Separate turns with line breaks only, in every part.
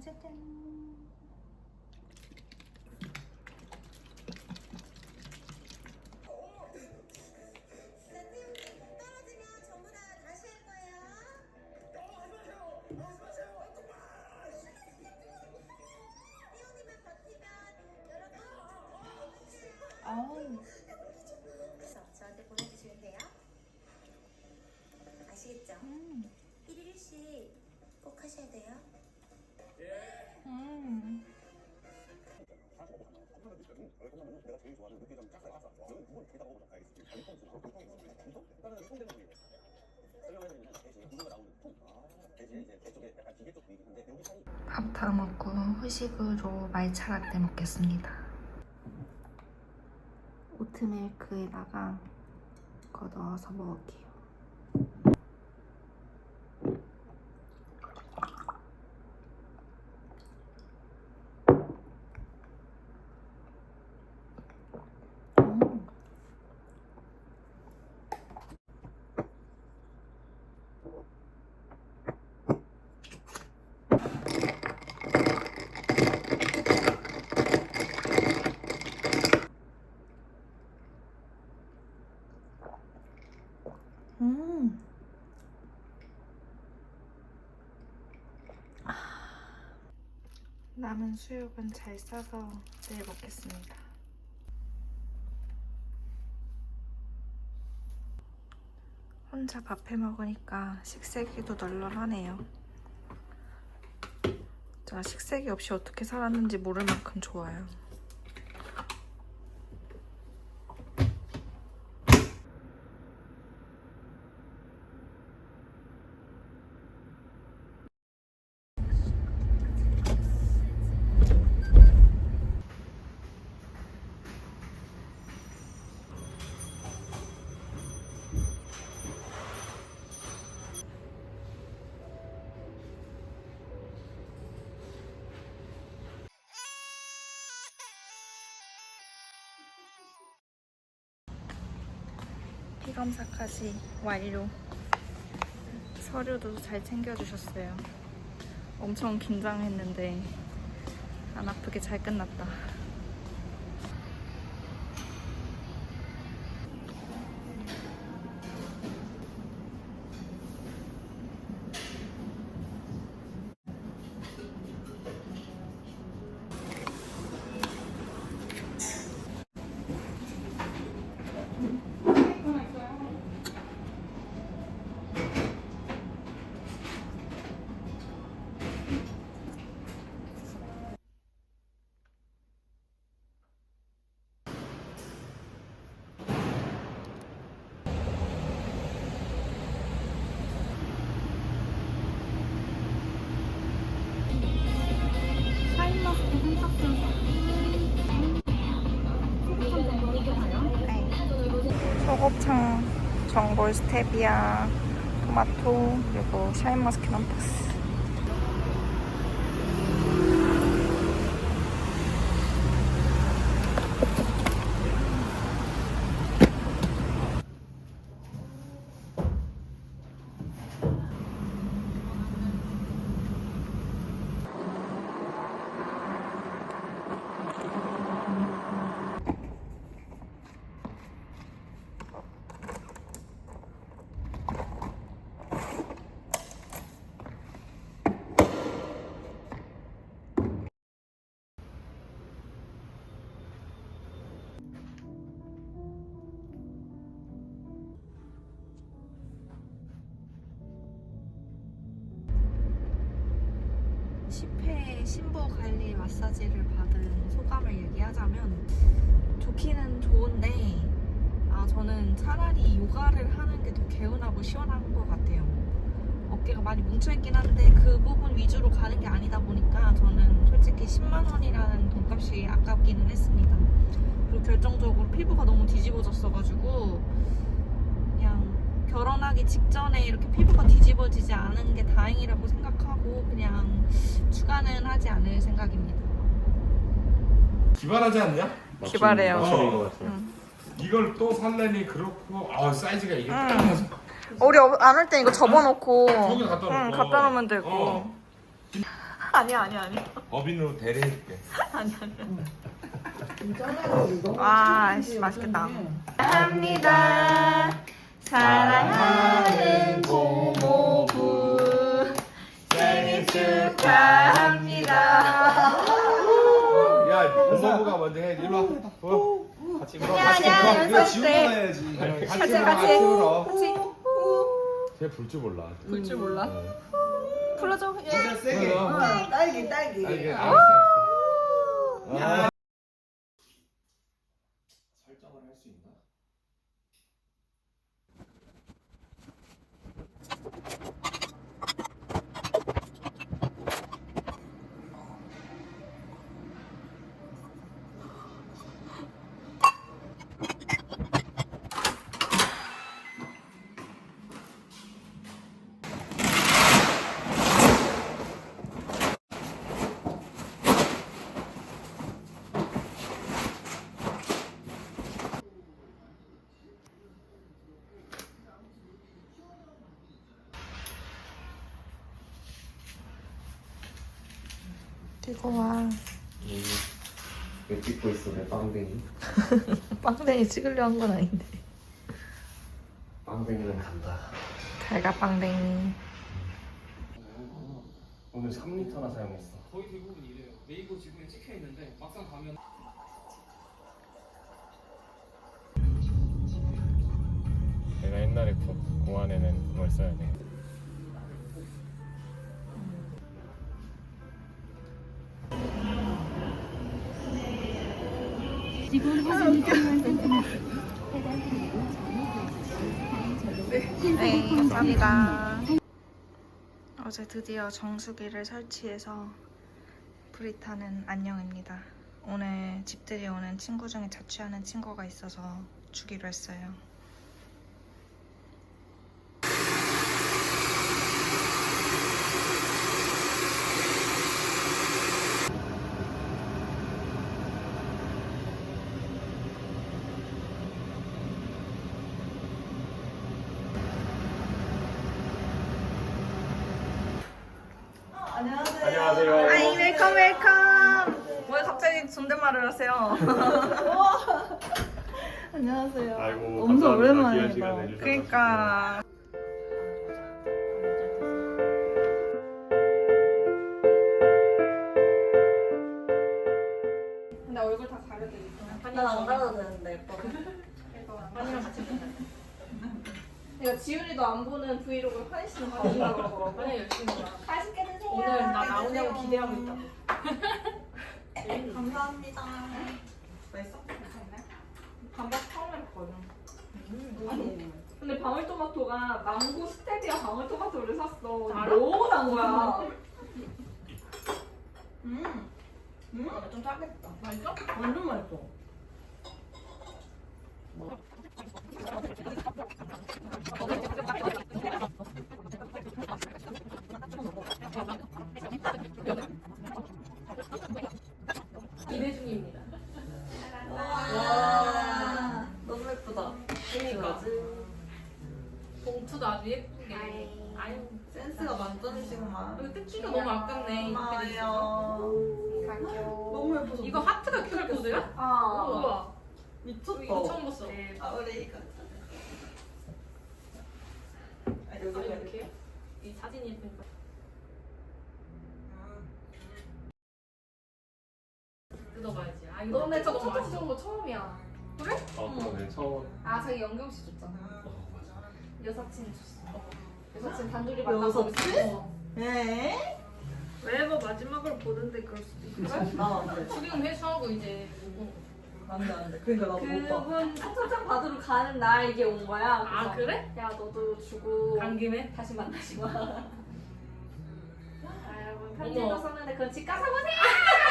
짜
내가 제일 좋아하는 육개장 짝살 아싸. 저는 그걸 게다가 먹으면 알겠습니다. 단통수, 단통수. 일단은 손대는 부위예요. 설명해드리면 대신에 구조가 나오는 통. 대신에 이제 배 쪽에 약간 기계 쪽 부위긴 한데 여기 사이
밥다 먹고 후식으로 말차라떼 먹겠습니다. 오트밀크에다가 넣어서 먹을게요. 남은 수육은 잘 싸서 내일 먹겠습니다. 혼자 밥해 먹으니까 식세기도 널널하네요. 제가 식세기 없이 어떻게 살았는지 모를 만큼 좋아요. 피 검사까지 완료. 서류도 잘 챙겨주셨어요. 엄청 긴장했는데 안 아프게 잘 끝났다. 골 스테비아, 토마토, 그리고 샤인머스켓 한 박스. 마사지를 받은 소감을 얘기하자면 좋기는 좋은데 아 저는 차라리 요가를 하는 게 더 개운하고 시원한 것 같아요. 어깨가 많이 뭉쳐있긴 한데 그 부분 위주로 가는 게 아니다 보니까 저는 솔직히 10만 원이라는 돈값이 아깝기는 했습니다. 그리고 결정적으로 피부가 너무 뒤집어졌어가지고 그냥 결혼하기 직전에 이렇게 피부가 뒤집어지지 않은 게 다행이라고 생각하고 그냥 추가는 하지 않을 생각입니다.
기발하지 않냐?
기발해요.
것 같아요.
응.
이걸 또 살려니 그렇고 아 사이즈가 이게
응.
딱 맞아.
우리 안 올 땐 이거 접어놓고
저기 갖다
응,
놓고.
갖다 놓으면 되고
어.
아니야 아니야 아니야.
법인으로 대리해줄게.
와, 씨, 맛있겠다. 합니다. 사랑하는 고모부 생일 축하합니다.
야, 고모부가 먼저 해. 일로 와. 어? 같이 불어. 같이
야,
불어.
야,
이거
연습
지우고
때.
가야지. 같이
같이,
불어.
같이.
같이 불어.
같이
쟤불줄 몰라.
불줄 몰라. 불러줘. 예.
진짜 세게.
딸기 딸기.
알게. 알았어. 알았어. 아.
이거 와.
왜 찍고 있어 내 빵댕이?
빵댕이 찍으려 한 건 아닌데.
빵댕이는 간다
잘가 빵댕이.
오늘 3리터나 사용했어
거의 대부분 이래요. 네이버 지도에 찍혀 있는데 막상 가면
내가 옛날에 고, 고안에는 그걸 써야 돼
네, 감사합니다. 어제 드디어 정수기를 설치해서 브리타는 안녕입니다. 오늘 집들이 오는 친구 중에 자취하는 친구가 있어서 주기로 했어요 아이 웰컴 웰컴. 왜 갑자기 존댓 말을 하세요?
안녕하세요.
아이고
엄청
감사합니다.
오랜만이다.
귀한 시간 내주셔서
그러니까 근데 얼굴 다 가려드릴게요.
난안 가려도 되는데 예뻐.
같이 내가 지훈이도 안 보는 브이로그 환희 씨는 봐준다고 그러더라고.
아니 열심히 봐.
맛있게 드세요.
오늘 나 나오냐고 기대하고 있다고.
감사합니다. 맛있어?
반박 처음 해봤거든. 근데 방울토마토가 망고 스테비아 방울토마토를 샀어.
알아?
너무 단 거야.
음. 음? 좀 짜겠다.
맛있어?
완전 맛있어.
기대 중입니다.
와. 너무 예쁘다.
그러니까. 봉투도 아주 예쁘게. 아유,
센스가 만점이시구만.
이거 뜯기가 너무 아깝네.
고마워요. 너무 예뻐서.
이거 하트가 QR 코드야?
아.
우와.
미쳤다.
이거 처음 봤어.
아 우리 이거. 아 여기
아,
이렇게.
이렇게? 이 사진이 예쁘니까. 뜯어봐야지. 아, 이거
너네 저
너무
초코
맛있어.
좋은 거 처음이야.
아 그러네 처음
아 자기 영경 씨 줬잖아.
어, 맞아.
여사친 줬어. 여사친 단둘이 만나서
여사친? 에?
왜뭐 마지막으로 보는데 그럴 수도 있어.
나안 돼.
수경 회수하고 이제 오고.
안돼 안돼. 그러니까 나도 못 봐.
그분 청첩장 받으러 가는 날 이게 온 거야.
아,
그래서
그래?
야 너도 주고
간 김에?
다시 만나지 마. 아 여러분 편지도
어머.
썼는데 그건 집 가서 보세요.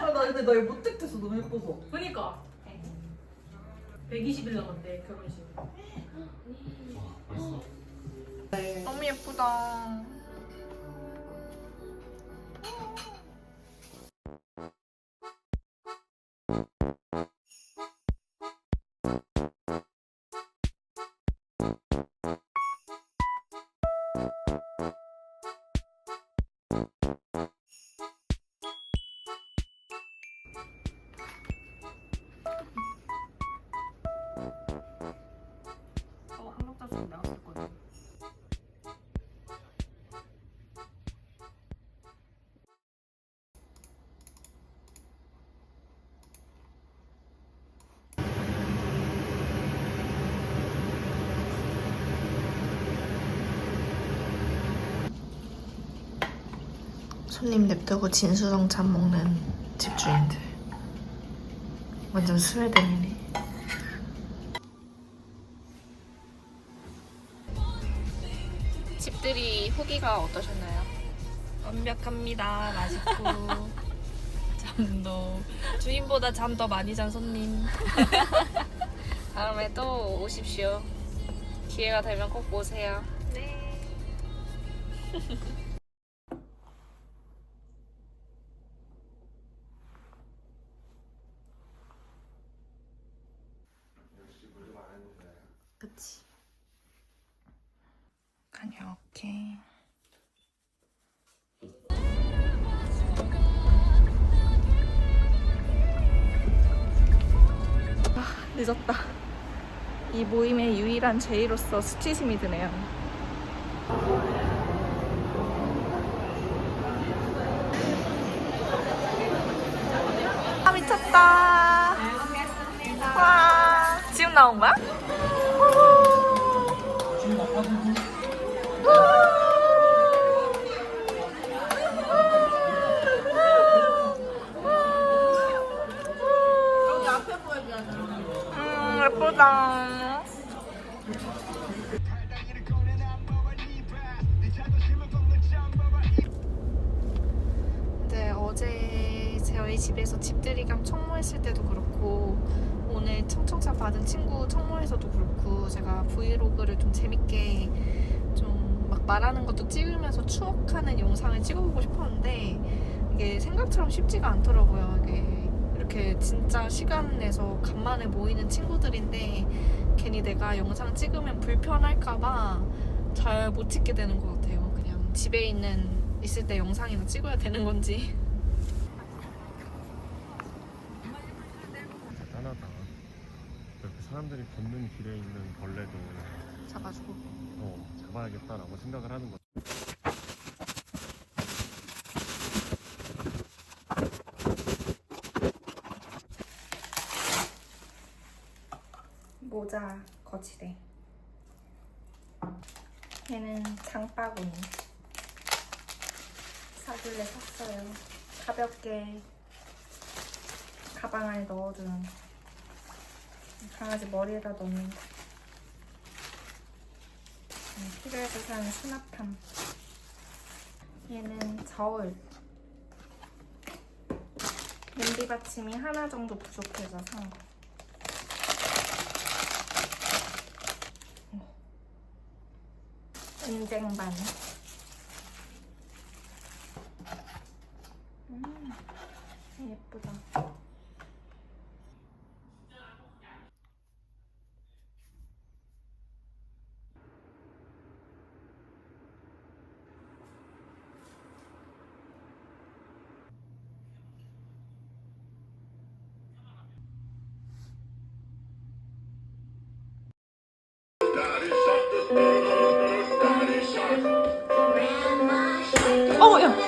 아, 나 근데 나 이거 못 찍겠어 너무 예뻐서.
그니까. 120일 남았대, 결혼식.
와 벌써?
너무 예쁘다.
나왔었거든.
손님 냅두고 진수성찬 먹는 집주인들 완전 스웨덴이네 후기가 어떠셨나요? 완벽합니다. 맛있고. 잠도 주인보다 잠 더 많이 잔 손님. 다음에 또 오십시오. 기회가 되면 꼭 오세요. 네. 그치. 다녀올게. 아, 늦었다. 이 모임의 유일한 제의로서 수치심이 드네요. 아, 미쳤다. 와, 지금 나온 거야? 음, 예쁘다. 네, 어제 저희 집에서 집들이 겸 청모했을 때도 그렇고 오늘 청청차 받은 친구 청모에서도 그렇고 제가 브이로그를 좀 재밌게 좀 막 말하는 것도 찍으면서 추억하는 영상을 찍어보고 싶었는데 이게 생각처럼 쉽지가 않더라고요. 이게 이렇게 진짜 시간 내서 간만에 모이는 친구들인데 괜히 내가 영상 찍으면 불편할까봐 잘 못 찍게 되는 것 같아요. 그냥 집에 있는 있을 때 영상이나 찍어야 되는 건지.
대단하다. 이렇게 사람들이 걷는 길에 있는 벌레도
잡아주고.
어, 잡아야겠다라고 생각을 하는 거지.
모자 거치대. 얘는 장바구니. 사길래 샀어요. 가볍게 가방 안에 거. 강아지 머리에다 넣는 거. 음, 필요해서 산 수납함. 얘는 저울. 냄비 받침이 하나 정도 부족해서 산 거. 은쟁반. 음, 예쁘다. 어, 야.